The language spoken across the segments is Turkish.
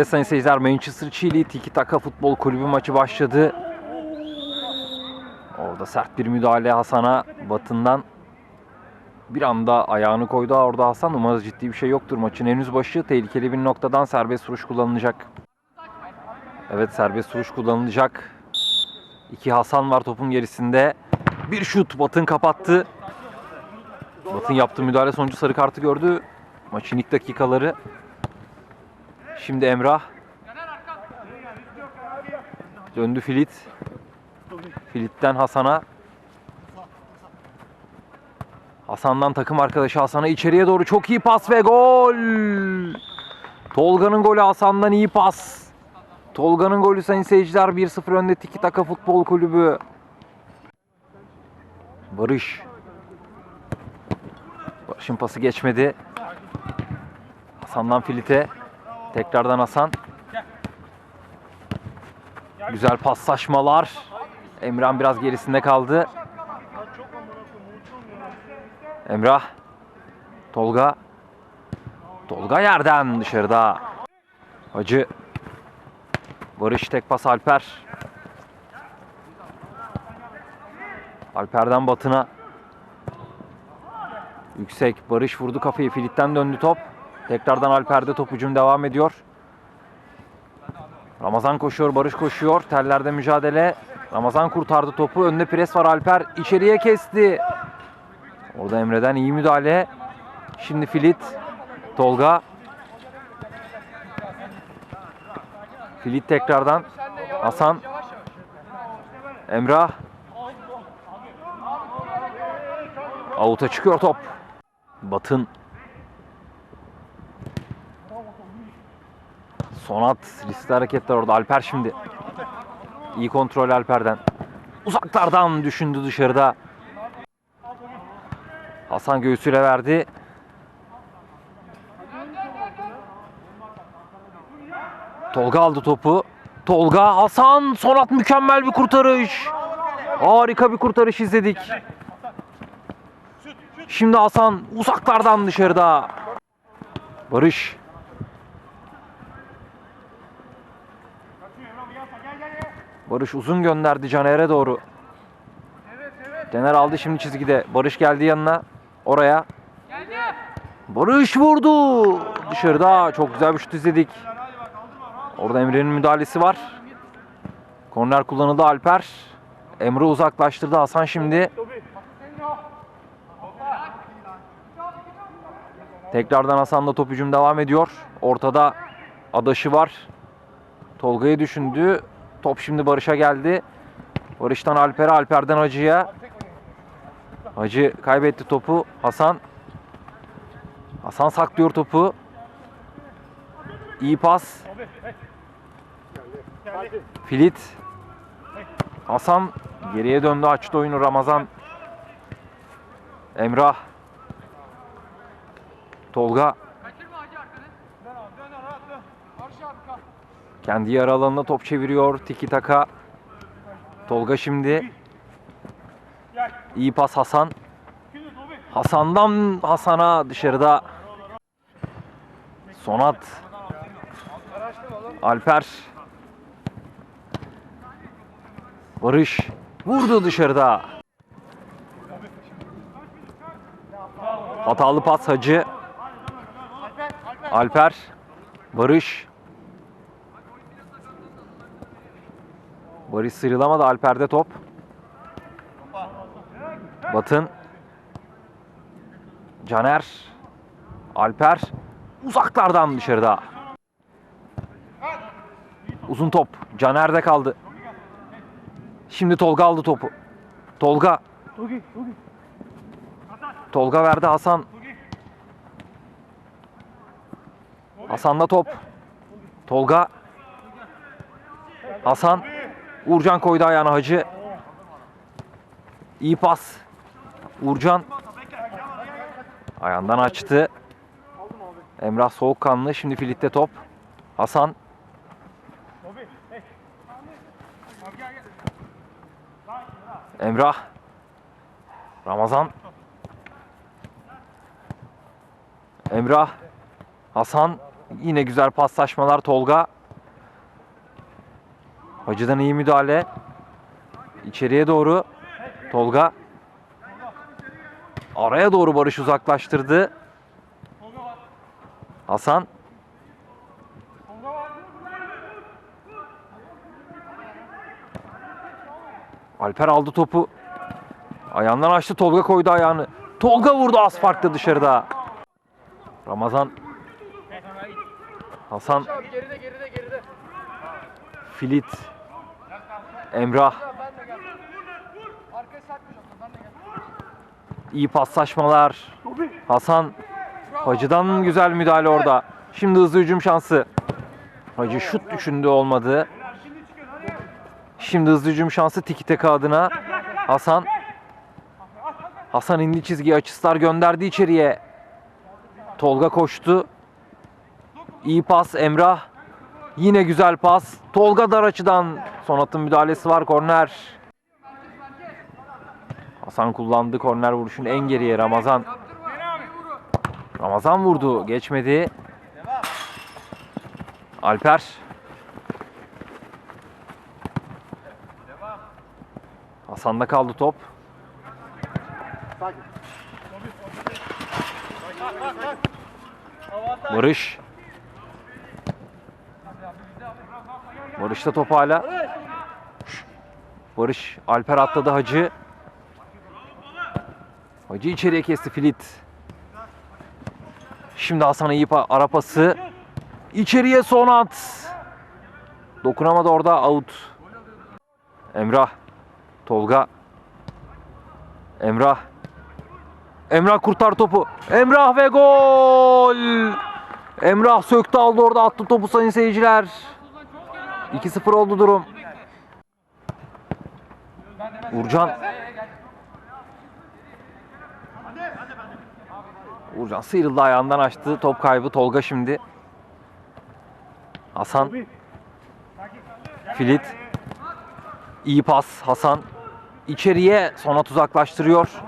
Evet sayın seyirciler Manchester Chile Tiki Taka Futbol Kulübü maçı başladı. Orada sert bir müdahale Hasan'a batından bir anda ayağını koydu orada Hasan. Umarız ciddi bir şey yoktur. Maçın henüz başı tehlikeli bir noktadan serbest vuruş kullanılacak. Evet serbest vuruş kullanılacak. İki Hasan var topun gerisinde. Bir şut Batın kapattı. Batın yaptığı müdahale sonucu sarı kartı gördü. Maçın ilk dakikaları. Şimdi Emrah. Döndü Filit. Filit'ten Hasan'a. Hasan'dan takım arkadaşı Hasan'a içeriye doğru çok iyi pas ve gol. Tolga'nın golü Hasan'dan iyi pas. Tolga'nın golü sayın seyirciler 1-0 önde Tiki Taka Futbol Kulübü. Barış. Barış'ın pası geçmedi. Hasan'dan Filit'e. Tekrardan Hasan. Güzel paslaşmalar. Emrah biraz gerisinde kaldı. Emrah. Tolga. Tolga yerden dışarıda. Hacı. Barış tek pas Alper. Alper'den Batın'a. Yüksek. Barış vurdu kafayı. Filit'ten döndü top. Tekrardan Alper'de top hücum devam ediyor. Ramazan koşuyor, Barış koşuyor. Tellerde mücadele. Ramazan kurtardı topu. Önde pres var Alper. içeriye kesti. Orada Emre'den iyi müdahale. Şimdi Filit. Tolga. Filit tekrardan. Hasan. Emrah. Avuta çıkıyor top. Batın. Sonat riskli hareketler orada. Alper şimdi. İyi kontrol Alper'den. Uzaklardan düşündü dışarıda. Hasan göğsüyle verdi. Tolga aldı topu. Tolga, Hasan, Sonat mükemmel bir kurtarış. Harika bir kurtarış izledik. Şimdi Hasan uzaklardan dışarıda. Barış. Barış uzun gönderdi Caner'e doğru. Caner aldı şimdi çizgide. Barış geldi yanına. Oraya. Barış vurdu. Dışarıda çok güzel bir şut izledik. Orada Emre'nin müdahalesi var. Korner kullanıldı Alper. Emre uzaklaştırdı Hasan şimdi. Tekrardan Hasan'la top hücum devam ediyor. Ortada Adaşı var. Tolga'yı düşündü. Top şimdi Barış'a geldi. Barış'tan Alper'e, Alper'den Hacı'ya. Hacı kaybetti topu. Hasan. Hasan saklıyor topu. İyi pas. Filit. Hasan geriye döndü açtı oyunu Ramazan. Emrah. Tolga. Kendi yarı alanına top çeviriyor. Tiki taka. Tolga şimdi. İyi pas Hasan. Hasan'dan Hasan'a dışarıda. Sonat. Alper. Barış. Vurdu dışarıda. Hatalı pas Hacı. Alper. Barış. Barış sıyrılamadı. Alper'de top. Batın. Caner. Alper. Uzaklardan dışarıda. Uzun top. Caner'de kaldı. Şimdi Tolga aldı topu. Tolga. Tolga verdi Hasan. Hasan'da top. Tolga. Hasan. Uğurcan koydu ayağına Hacı. İyi pas. Uğurcan. Ayağından açtı. Emrah soğukkanlı. Şimdi Filit'te top. Hasan. Emrah. Ramazan. Emrah. Hasan. Yine güzel paslaşmalar Tolga. Hacı'dan iyi müdahale. İçeriye doğru Tolga. Araya doğru Barış uzaklaştırdı. Hasan. Alper aldı topu. Ayağından açtı Tolga koydu ayağını. Tolga vurdu az farklı dışarıda. Ramazan. Hasan. De gel. İyi paslaşmalar. Hasan. Hacı'dan güzel müdahale orada. Şimdi hızlı hücum şansı. Hacı şut düşündü olmadı. Şimdi hızlı hücum şansı tiki taka adına. Hasan. Hasan indi çizgiye açıslar gönderdi içeriye. Tolga koştu. İyi pas Emrah. Yine güzel pas. Tolga dar açıdan. Sonat'ın müdahalesi var korner. Hasan kullandı korner vuruşunu en geriye Ramazan. Ramazan vurdu. Geçmedi. Alper. Hasan'da kaldı top. Barış. Barış'ta top hala. Barış. Alper atladı Hacı. Hacı içeriye kesti Filit. Şimdi Hasan'a iyi pa- ara pası. İçeriye son at. Dokunamadı orada out. Emrah. Tolga. Emrah. Emrah kurtar topu. Emrah ve gol. Emrah söktü aldı orada attı topu sayın seyirciler. 2-0 oldu durum. Urcan. Urcan sıyrıldı ayağından açtı. Top kaybı Tolga şimdi. Hasan. Filit. İyi pas Hasan. İçeriye Sonat uzaklaştırıyor.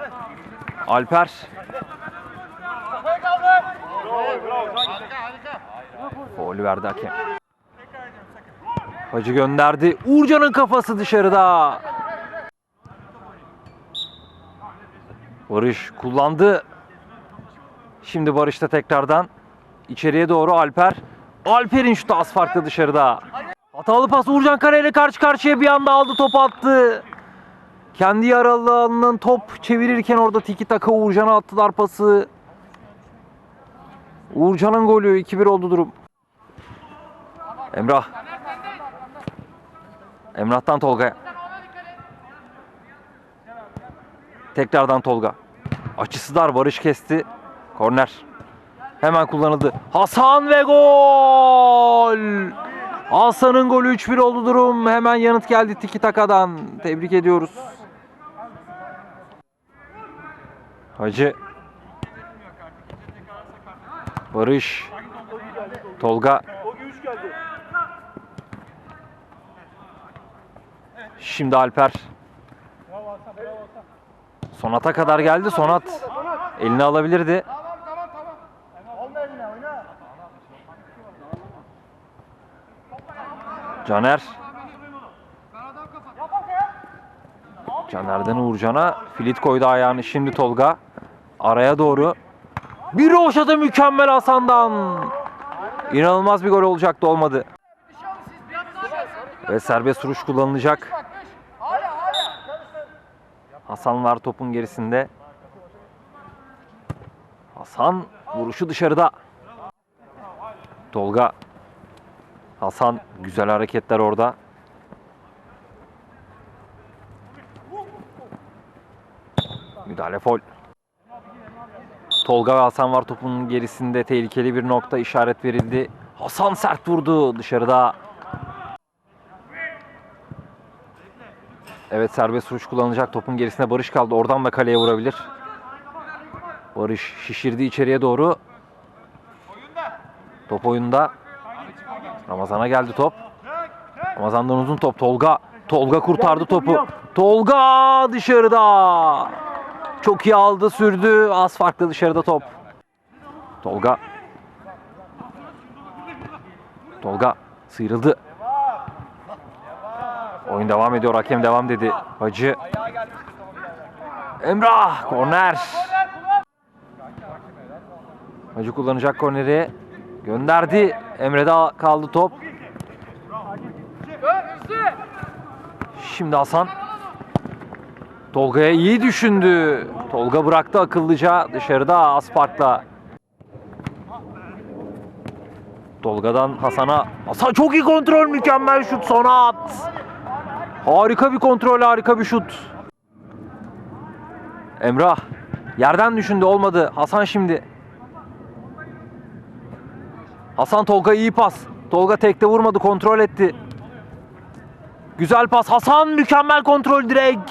Alper. Faulü verdi hakem. Hacı gönderdi. Uğurcan'ın kafası dışarıda. Barış kullandı. Şimdi Barış da tekrardan içeriye doğru Alper. Alper'in şutu az farklı dışarıda. Hatalı pas Uğurcan Kara ile karşı karşıya bir anda aldı topu attı. Kendi yaralı alanından top çevirirken orada tiki taka Uğurcan'a attılar pası. Uğurcan'ın golü 2-1 oldu durum. Emrah. Emrah'tan Tolga'ya. Tekrardan Tolga. Açısı dar Barış kesti. Korner. Hemen kullanıldı. Hasan ve gol! Hasan'ın golü 3-1 oldu durum. Hemen yanıt geldi Tiki Taka'dan. Tebrik ediyoruz. Hacı. Barış. Tolga. Şimdi Alper. Sonat'a kadar geldi. Sonat elini alabilirdi. Caner. Caner'den Uğurcan'a. Filit koydu ayağını. Şimdi Tolga. Araya doğru. Bir roşata mükemmel Hasan'dan. İnanılmaz bir gol olacaktı olmadı. Ve serbest vuruş kullanılacak. Bak beş. Hala hala. Hasan var topun gerisinde. Hasan vuruşu dışarıda. Tolga. Hasan güzel hareketler orada. Müdahale fol. Tolga ve Hasan var topun gerisinde tehlikeli bir nokta işaret verildi. Hasan sert vurdu dışarıda. Evet serbest vuruş kullanılacak. Topun gerisinde Barış kaldı. Oradan da kaleye vurabilir. Barış şişirdi içeriye doğru. Top oyunda. Ramazan'a geldi top. Ramazan'dan uzun top. Tolga. Tolga kurtardı topu. Tolga dışarıda. Çok iyi aldı sürdü. Az farklı dışarıda top. Tolga. Tolga sıyrıldı. Oyun devam ediyor. Hakem devam dedi. Hacı. Emrah korner. Hacı kullanacak korneri. Gönderdi. Emre'de kaldı top. Şimdi Hasan. Tolga'ya iyi düşündü. Tolga bıraktı akıllıca dışarıda Aspark'la. Tolga'dan Hasan'a. Hasan çok iyi kontrol, mükemmel şut, sona at. Harika bir kontrol, harika bir şut. Emrah yerden düşündü olmadı. Hasan şimdi. Hasan Tolga iyi pas. Tolga tekte vurmadı, kontrol etti. Güzel pas. Hasan mükemmel kontrol direkt.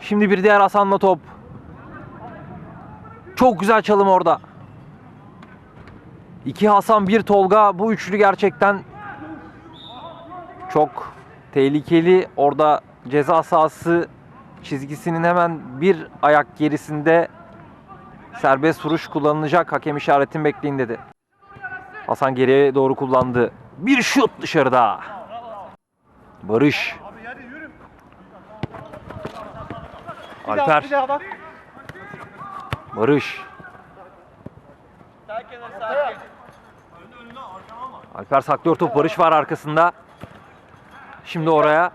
Şimdi bir diğer Hasan'la top. Çok güzel çalım orada. İki Hasan, bir Tolga. Bu üçlü gerçekten çok tehlikeli. Orada ceza sahası çizgisinin hemen bir ayak gerisinde serbest vuruş kullanılacak. Hakem işaretin bekleyin dedi. Hasan geriye doğru kullandı. Bir şut dışarıda. Barış. Alper. Barış. Alper saklıyor top. Barış var arkasında. Şimdi oraya.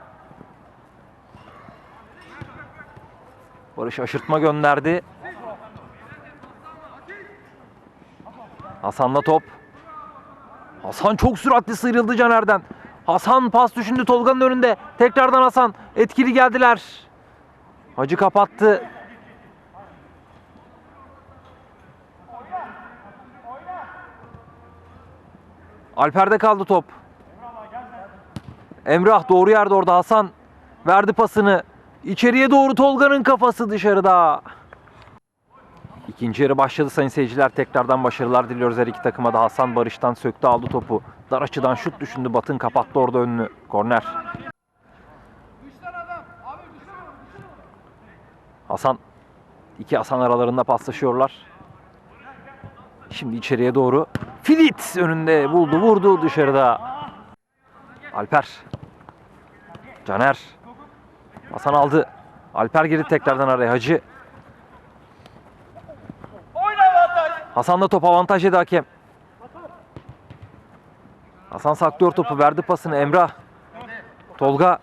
Barış aşırtma gönderdi. Hasan'la top. Hasan çok süratli sıyrıldı Caner'den. Hasan pas düşündü Tolga'nın önünde. Tekrardan Hasan. Etkili geldiler. Hacı kapattı. Alper'de kaldı top. Emrah doğru yerde orada Hasan verdi pasını. İçeriye doğru Tolga'nın kafası dışarıda. İkinci yarı başladı sayın seyirciler. Tekrardan başarılar diliyoruz her iki takıma da. Hasan Barış'tan söktü aldı topu. Dar açıdan şut düşündü. Batın kapattı orada önünü. Korner. Hasan. iki Hasan aralarında paslaşıyorlar. Şimdi içeriye doğru. Filit önünde buldu vurdu dışarıda. Alper. Caner. Hasan aldı. Alper girdi tekrardan araya. Hacı. Avantaj. Hasan'la top avantaj yedi hakem. Hasan saklıyor topu. Verdi pasını Emrah. Tolga.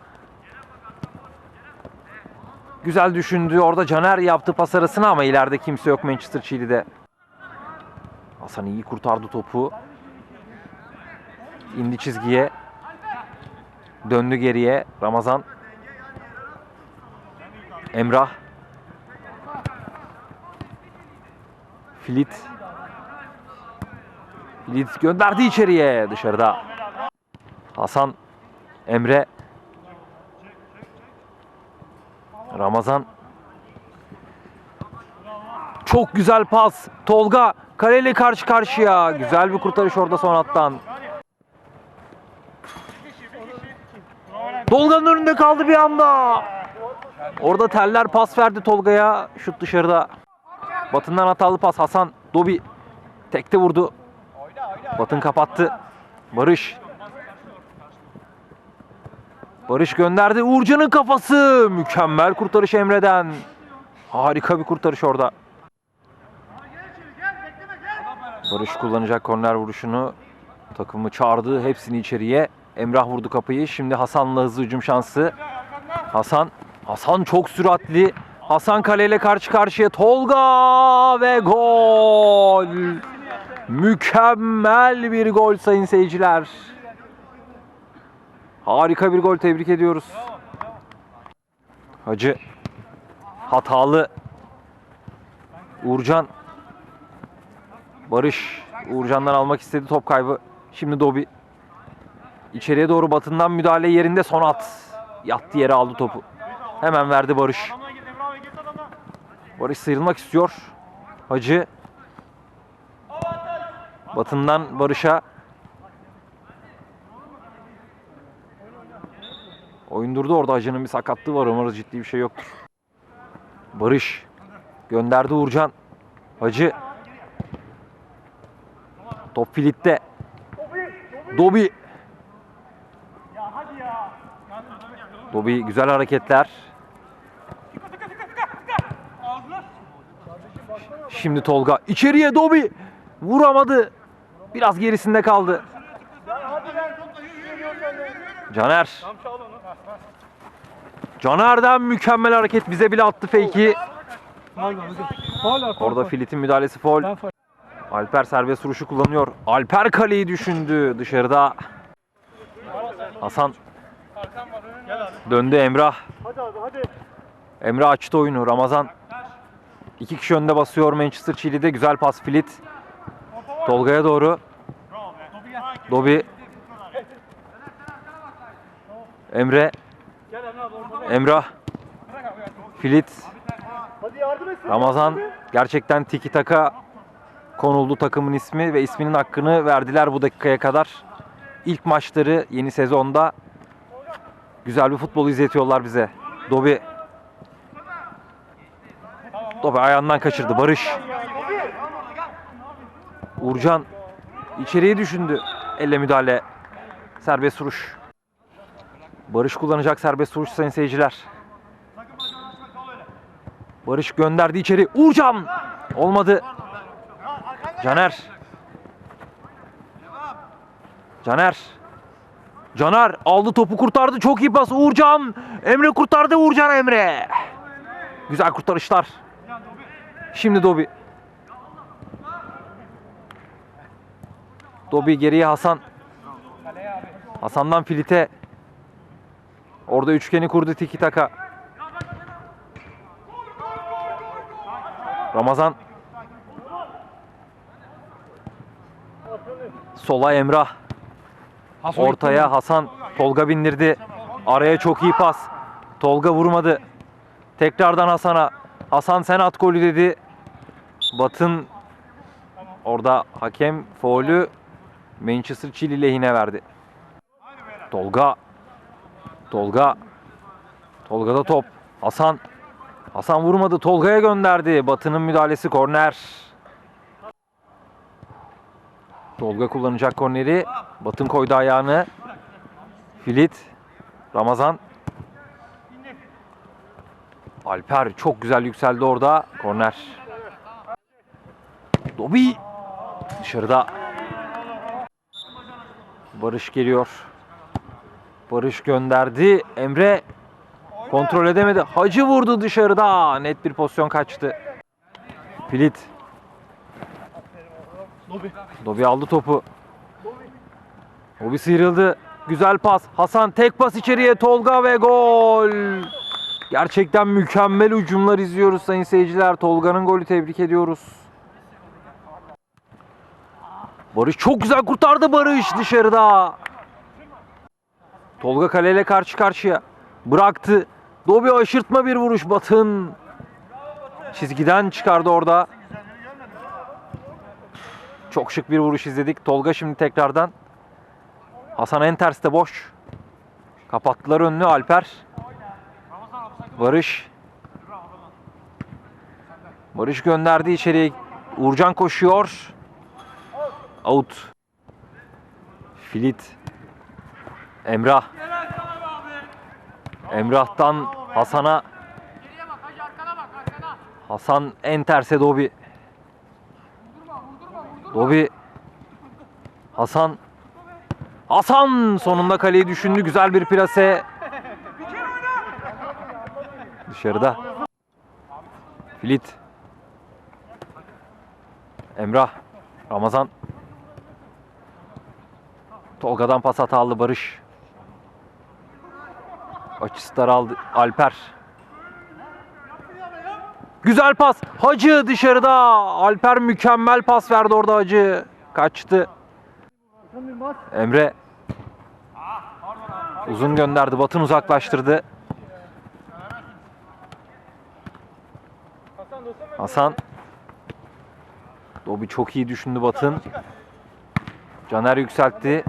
Güzel düşündü. Orada Caner yaptı pas arasına ama ileride kimse yok Manchester Chili'de. Hasan iyi kurtardı topu. İndi çizgiye. Döndü geriye. Ramazan. Emrah. Filit. Filit gönderdi içeriye dışarıda. Hasan. Emre. Ramazan. Çok güzel pas. Tolga kaleyle karşı karşıya. Güzel bir kurtarış orada son hattan. Tolga'nın önünde kaldı bir anda. Orada teller pas verdi Tolga'ya. Şut dışarıda. Batından hatalı pas Hasan. Dobi tekte vurdu. Batın kapattı. Barış. Barış gönderdi. Uğurcan'ın kafası. Mükemmel kurtarış Emre'den. Harika bir kurtarış orada. Barış kullanacak korner vuruşunu. Takımı çağırdı. Hepsini içeriye. Emrah vurdu kapıyı. Şimdi Hasan'la hızlı hücum şansı. Hasan. Hasan çok süratli. Hasan kaleyle karşı karşıya. Tolga ve gol. Mükemmel bir gol sayın seyirciler. Harika bir gol tebrik ediyoruz. Hacı. Hatalı. Uğurcan. Barış. Uğurcan'dan almak istedi top kaybı. Şimdi Dobi. İçeriye doğru batından müdahale yerinde son at. Yattı yere aldı topu. Hemen verdi Barış. Barış sıyrılmak istiyor. Hacı. Batından Barış'a. Oyun durdu orada Hacı'nın bir sakatlığı var. Umarız ciddi bir şey yoktur. Barış. Gönderdi Uğurcan. Hacı. Top Filit'te. Dobi. Dobi güzel hareketler. Şimdi Tolga içeriye Dobi. Vuramadı. Biraz gerisinde kaldı. Caner. Caner'den mükemmel hareket bize bile attı fake'i. Orada Filit'in müdahalesi foul. Alper serbest vuruşu kullanıyor. Alper kaleyi düşündü dışarıda. Hasan döndü Emrah. Hadi abi hadi. Emrah açtı oyunu. Ramazan iki kişi önde basıyor Manchester Chili'de. Güzel pas Filit. Tolga'ya doğru. Dobi. Emre. Emre. Emrah. Filit. Ramazan gerçekten tiki taka konuldu takımın ismi ve isminin hakkını verdiler bu dakikaya kadar. İlk maçları yeni sezonda güzel bir futbol izletiyorlar bize. Dobi Dobi ayağından kaçırdı. Barış Uğurcan içeriye düşündü. Elle müdahale. Serbest vuruş. Barış kullanacak serbest vuruş sayın seyirciler. Barış gönderdi içeri. Uğurcan! Olmadı. Caner. Caner. Caner aldı topu kurtardı. Çok iyi pas. Uğurcan. Emre kurtardı. Uğurcan Emre. Güzel kurtarışlar. Şimdi Dobi. Dobi geriye Hasan. Hasan'dan Filit'e. Orada üçgeni kurdu tiki taka. Ramazan. Sola Emrah. Ortaya Hasan. Tolga bindirdi. Araya çok iyi pas. Tolga vurmadı. Tekrardan Hasan'a. Hasan sen at golü dedi. Batın orada hakem faulü Manchester Chili lehine verdi. Tolga. Tolga. Tolga'da top. Hasan. Hasan vurmadı. Tolga'ya gönderdi. Batı'nın müdahalesi korner. Tolga kullanacak korneri. Batın koydu ayağını. Filit. Ramazan. Alper çok güzel yükseldi orada. Korner. Dobi. Dışarıda. Barış geliyor. Barış gönderdi. Emre kontrol edemedi. Hacı vurdu dışarıda. Net bir pozisyon kaçtı. Filit. Dobi. Aldı topu. Dobi sıyrıldı. Güzel pas. Hasan tek pas içeriye. Tolga ve gol. Gerçekten mükemmel hücumlar izliyoruz sayın seyirciler. Tolga'nın golü tebrik ediyoruz. Barış çok güzel kurtardı Barış dışarıda. Tolga kaleyle karşı karşıya. Bıraktı. Dobi aşırtma bir vuruş Batın. Çizgiden çıkardı orada. Çok şık bir vuruş izledik. Tolga şimdi tekrardan. Hasan en terste boş. Kapattılar önünü Alper. Barış. Barış gönderdi içeriye. Uğurcan koşuyor. Out. Filit. Emrah. Emrah'tan Hasan'a. Hasan en terse Dobi. Dobi. Hasan. Hasan sonunda kaleyi düşündü. Güzel bir plase. Dışarıda. Filit. Emrah. Ramazan. Tolga'dan pas hatalı Barış. Açısı daraldı. Alper. Güzel pas. Hacı dışarıda. Alper mükemmel pas verdi orada Hacı. Kaçtı. Emre. Uzun gönderdi. Batın uzaklaştırdı. Hasan. Dobi çok iyi düşündü Batın. Caner yükseltti.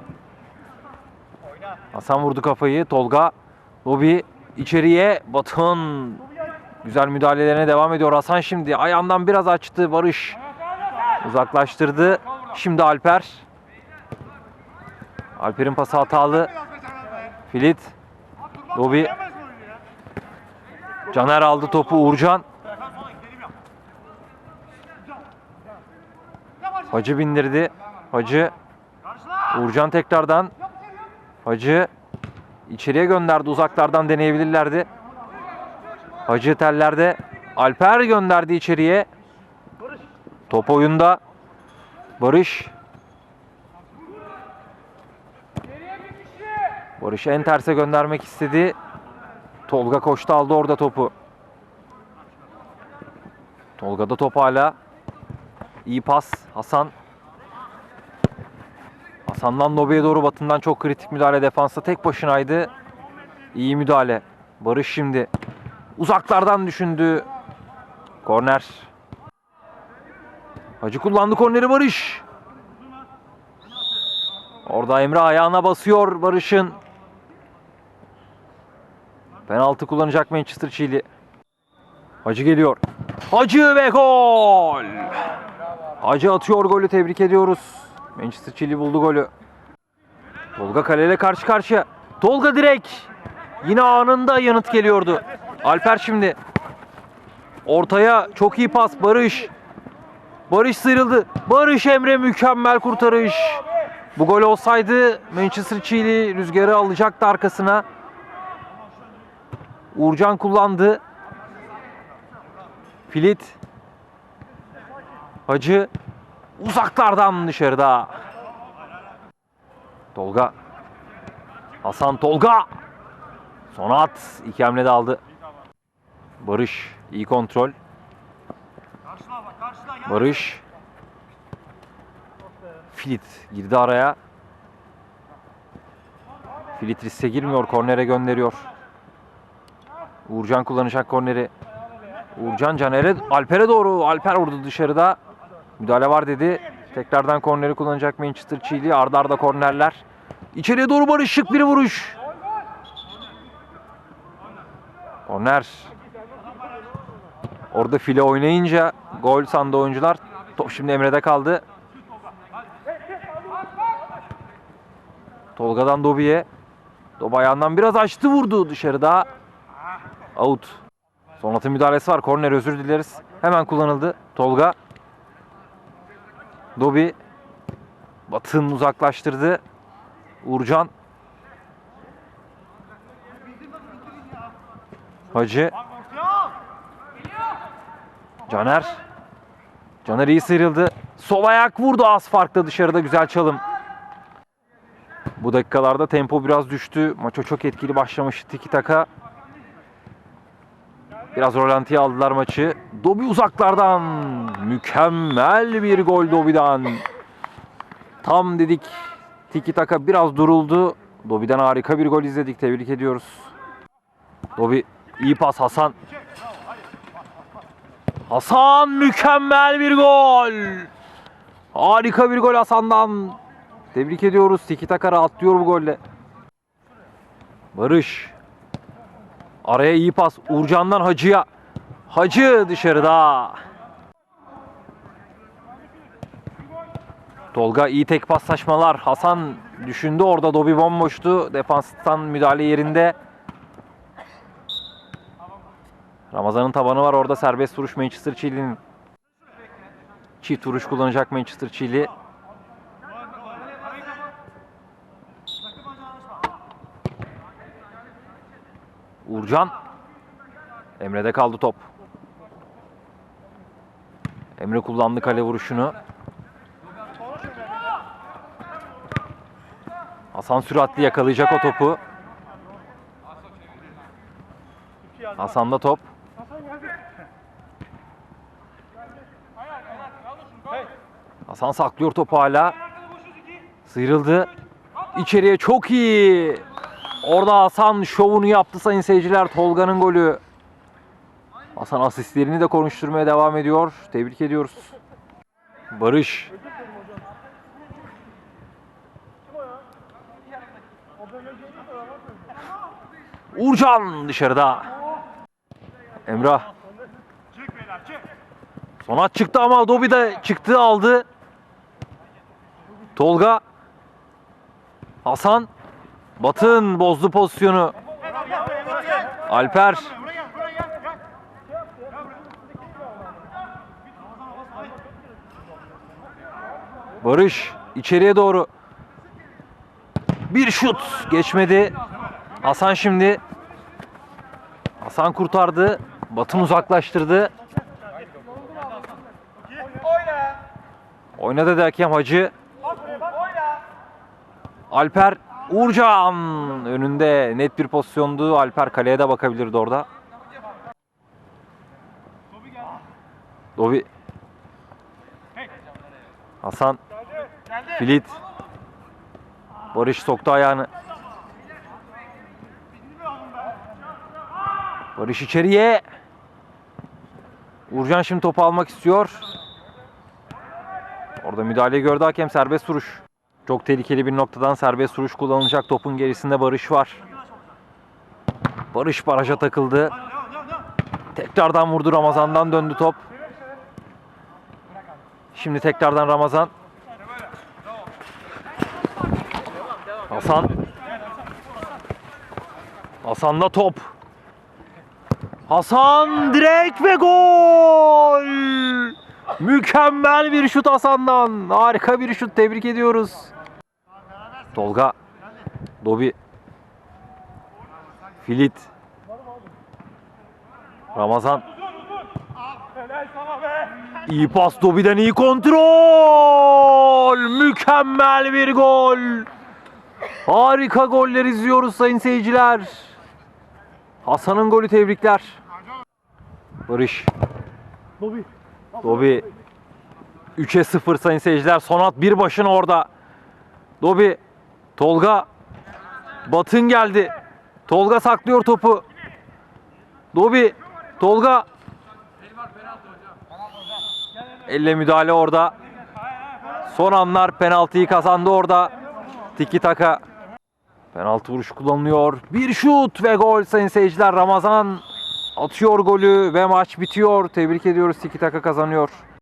Hasan vurdu kafayı. Tolga. Dobi içeriye. Batın. Güzel müdahalelerine devam ediyor Hasan şimdi. Ayağından biraz açtı Barış. Uzaklaştırdı. Şimdi Alper. Alper'in pası hatalı. Filit. Dobi. Caner aldı topu Uğurcan. Hacı bindirdi. Hacı. Uğurcan tekrardan. Hacı. içeriye gönderdi. Uzaklardan deneyebilirlerdi. Hacı tellerde. Alper gönderdi içeriye. Top oyunda. Barış. Barış en terse göndermek istedi. Tolga koştu aldı orada topu. Tolga'da top hala. İyi pas. Hasan. Hasan'dan Nobe'ye doğru batından çok kritik müdahale defansta tek başınaydı. İyi müdahale. Barış şimdi. Uzaklardan düşündü. Korner. Hacı kullandı korneri Barış. Orada Emre ayağına basıyor Barış'ın. Penaltı kullanacak Manchester Çiğli. Hacı geliyor. Hacı ve gol. Hacı atıyor golü tebrik ediyoruz. Manchester Çiğli buldu golü. Tolga kaleyle karşı karşıya. Tolga direkt. Yine anında yanıt geliyordu. Alper şimdi. Ortaya çok iyi pas Barış. Barış sıyrıldı. Barış Emre mükemmel kurtarış. Bu gol olsaydı Manchester Çiğli rüzgarı alacaktı arkasına. Uğurcan kullandı. Filit. Hacı uzaklardan dışarıda. Tolga. Hasan Tolga. Sonat iki hamle de aldı. Barış iyi kontrol. Barış. Filit girdi araya. Filit riske girmiyor. Kornere gönderiyor. Uğurcan kullanacak korneri. Uğurcan Caner'e, Alper'e doğru. Alper vurdu dışarıda. Müdahale var dedi. Tekrardan korneri kullanacak Manchester Çiğli. Arda arda kornerler. İçeriye doğru Barış şık bir vuruş. Korner. Orada file oynayınca gol sandı oyuncular. Top şimdi Emre'de kaldı. Tolga'dan Dobi'ye. Dobi ayağından biraz açtı vurdu dışarıda. Out. Sonat'ın müdahalesi var. Korner özür dileriz. Hemen kullanıldı. Tolga. Dobi. Batın uzaklaştırdı. Uğurcan. Hacı. Caner. Caner iyi sıyrıldı. Sol ayak vurdu az farklı dışarıda güzel çalım. Bu dakikalarda tempo biraz düştü. Maça çok etkili başlamıştı tiki taka. Biraz rolantiye aldılar maçı. Dobi uzaklardan. Mükemmel bir gol Dobi'den. Tam dedik tiki taka biraz duruldu. Dobi'den harika bir gol izledik. Tebrik ediyoruz. Dobi iyi pas Hasan. Hasan mükemmel bir gol. Harika bir gol Hasan'dan. Tebrik ediyoruz. Tiki taka rahatlıyor bu golle. Barış. Araya iyi pas. Uğurcan'dan Hacı'ya. Hacı dışarıda. Tolga iyi tek paslaşmalar. Hasan düşündü orada. Dobi bomboştu. Defanstan müdahale yerinde. Ramazan'ın tabanı var orada. Serbest vuruş Manchester Çiğli'nin. Çift vuruş kullanacak Manchester Çiğli. Uğurcan. Emre'de kaldı top. Emre kullandı kale vuruşunu. Hasan süratli yakalayacak o topu. Hasan'da top. Hasan saklıyor topu hala. Sıyrıldı. İçeriye çok iyi. Orada Hasan şovunu yaptı sayın seyirciler. Tolga'nın golü. Hasan asistlerini de konuşturmaya devam ediyor. Tebrik ediyoruz. Barış. Uğurcan dışarıda. Emrah. Sonat çıktı ama Dobi de çıktı aldı. Tolga. Hasan. Batın bozdu pozisyonu. Alper. Barış içeriye doğru. Bir şut geçmedi. Hasan şimdi. Hasan kurtardı. Batın uzaklaştırdı. Oyna. Oynadı hakem Hacı. Alper Uğurcan önünde net bir pozisyondu. Alper kaleye de bakabilirdi orada. Dobi. Hasan. Filit. Barış soktu ayağını. Barış içeriye. Uğurcan şimdi topu almak istiyor. Orada müdahaleyi gördü hakem serbest vuruş. Çok tehlikeli bir noktadan serbest vuruş kullanılacak. Topun gerisinde Barış var. Barış baraja takıldı. Tekrardan vurdu Ramazan'dan döndü top. Şimdi tekrardan Ramazan. Hasan. Hasan'da top. Hasan direkt ve gol! Mükemmel bir şut Hasan'dan. Harika bir şut. Tebrik ediyoruz. Tolga. Dobi. Filit. Ramazan. İyi pas Dobi'den iyi kontrol. Mükemmel bir gol. Harika goller izliyoruz sayın seyirciler. Hasan'ın golü tebrikler. Barış. Bobby. Dobi 3'e 0 sayın seyirciler. Sonat bir başına orada. Dobi Tolga Batın geldi. Tolga saklıyor topu. Dobi Tolga Elle müdahale orada. Son anlar penaltıyı kazandı orada. Tiki taka. Penaltı vuruş kullanılıyor. Bir şut ve gol sayın seyirciler. Ramazan atıyor golü ve maç bitiyor. Tebrik ediyoruz. Tiki taka kazanıyor.